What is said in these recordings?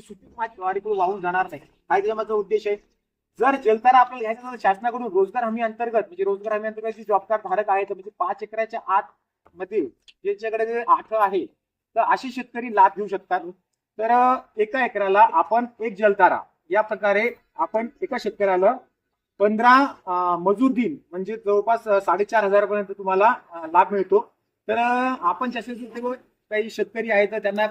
ती सुट्टी माझी वारीकडून वाहून जाणार नाही. काय माझा उद्देश आहे. जर जलतारा आपल्याला घ्यायचं असेल शासनाकडून रोजगार हमी अंतर्गत म्हणजे रोजगार हमी अंतर्गत जे जॉब कार्ड धारक आहेत म्हणजे पाच एकराच्या आत मध्ये ज्यांच्याकडे जे आठ आहे तर असे शेतकरी लाभ घेऊ शकतात. तर एका एकराला आपण एक जलतारा या प्रकारे आपण एका शेतकऱ्याला पंधरा मजूर दिन म्हणजे जवळपास साडेचार हजारापर्यंत तुम्हाला लाभ मिळतो. तर आपण शासनाचे काही शेतकरी आहेत तर त्यांना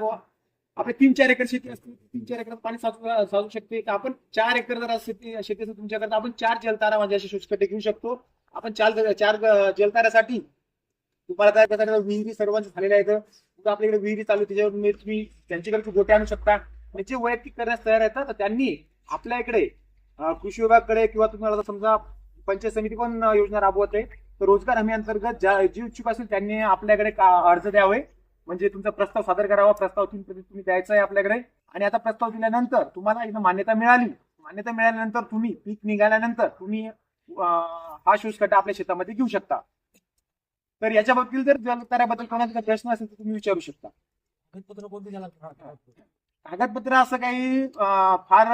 आपले तीन चार एकर शेती असते तीन चार एकर पाणी साचू साचू शकते. तर आपण चार एकर जर शेती शेती असेल तुमच्याकडे आपण चार जलतारा म्हणजे असे शुष्कटे घेऊ शकतो. आपण चार चार जलताऱ्यासाठी तुम्हाला काय त्यासाठी विहिरी सर्वांच्या झालेल्या आहेत. आपल्याकडे विहिरी चालू आहे, त्याच्यावर तुम्ही तुम्ही त्यांच्याकडे गोटे आणू शकता. म्हणजे वैयक्तिक करण्यास तयार आहेत तर त्यांनी आपल्या इकडे कृषी विभागाकडे किंवा तुम्हाला समजा पंचायत समिती पण योजना राबवत. आहे तर रोजगार हमी अंतर्गत ज्या जी इच्छुक असेल त्यांनी आपल्याकडे का- अर्ज द्यावे. म्हणजे तुमचा प्रस्ताव सादर करावा प्रस्ताव तुम्ही द्यायचा आहे आपल्याकडे. आणि आता प्रस्ताव दिल्यानंतर तुम्हाला एकदा मान्यता मिळाली. मान्यता मिळाल्यानंतर तुम्ही पीक निघाल्यानंतर तुम्ही हा शूजकटा आपल्या शेतामध्ये घेऊ शकता. तर याच्या बाबतीत जर जलताऱ्याबद्दल कोणाचा प्रश्न असेल तर तुम्ही विचारू शकता. कागदपत्र कोणते कागदपत्र असं काही फार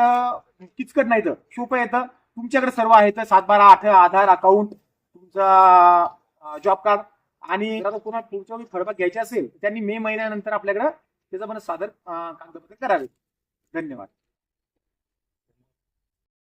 किचकट नाही तर सोपं येतं तुमच्याकडे सर्व आहे तर सात बारा आठ आधार अकाउंट तुमचा जॉब कार्ड. आणि जर कोणाला पुढच्या वेळी फळबाग घ्यायची असेल त्यांनी मे महिन्यानंतर आपल्याकडे त्याचं पण सादर कागदपत्र करावे. धन्यवाद.